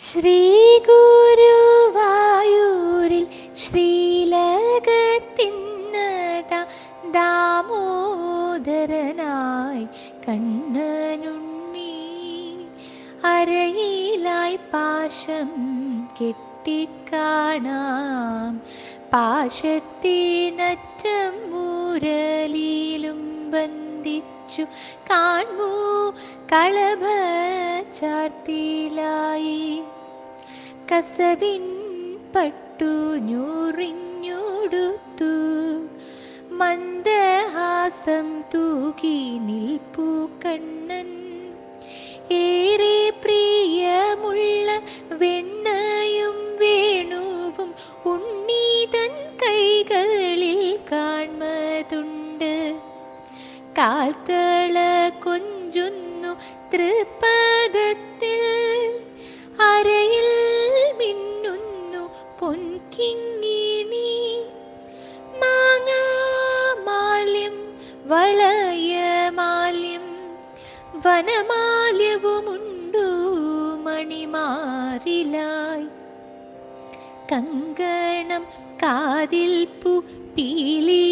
ശ്രീ ഗുരുവായൂരിൽ ശ്രീലകത്തിന്നത ദാമോദരനായി കണ്ണനുണ്ണി അരയിലായി പാശം കെട്ടിക്കാണാം. പാശത്തിനറ്റം മുരലിലും ബന്ധിച്ചു കാൺമൂ കളഭ ചാർത്തിലായി. കസവിൻ പട്ടു ഞൂറിഞ്ഞൂടുത്തു. മന്ദഹാസം തൂകി നിൽപ്പു കണ്ണൻ. ഏറെ പ്രിയമുള്ള വെണ്ണയും വേണുവും ഉണ്ണീതൻ കൈകളിൽ കാൺമതുണ്ട് കാൽത്തള കൊഞ്ചുന്നു തൃപ്പദത്തിൽ. അരയിൽ മിന്നുന്നു പൊൻകിങ്ങിണി. മാങ്ങാമാല്യം വളയമാല്യം വനമാല്യവുമുണ്ടു മണിമാറിലായി. കങ്കണം കാതിൽ പു പീലി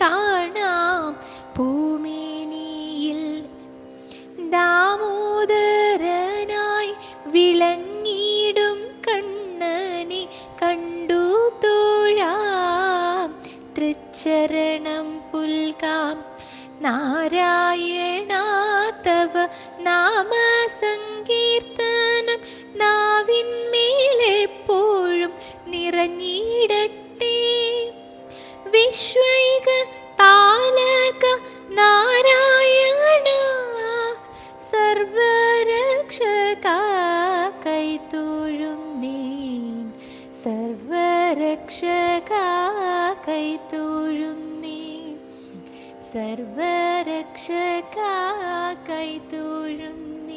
കാണാം ഭൂമിനിയിൽ. ദാമോദരനായി വിളങ്ങിടും കണ്ണനെ കണ്ടു തോഴാം. തൃച്ചരണം പുൽകാം. നാരായണ തവ നാമസങ്കീർത്തനം നാവിന്മേലെപ്പോഴും നിറഞ്ഞിടട്ടെ. വിശ്വൈക സർവരക്ഷക കൈത്തോഴും സർവരക്ഷകൈ സർവരക്ഷക കൈത്തോഴും നീ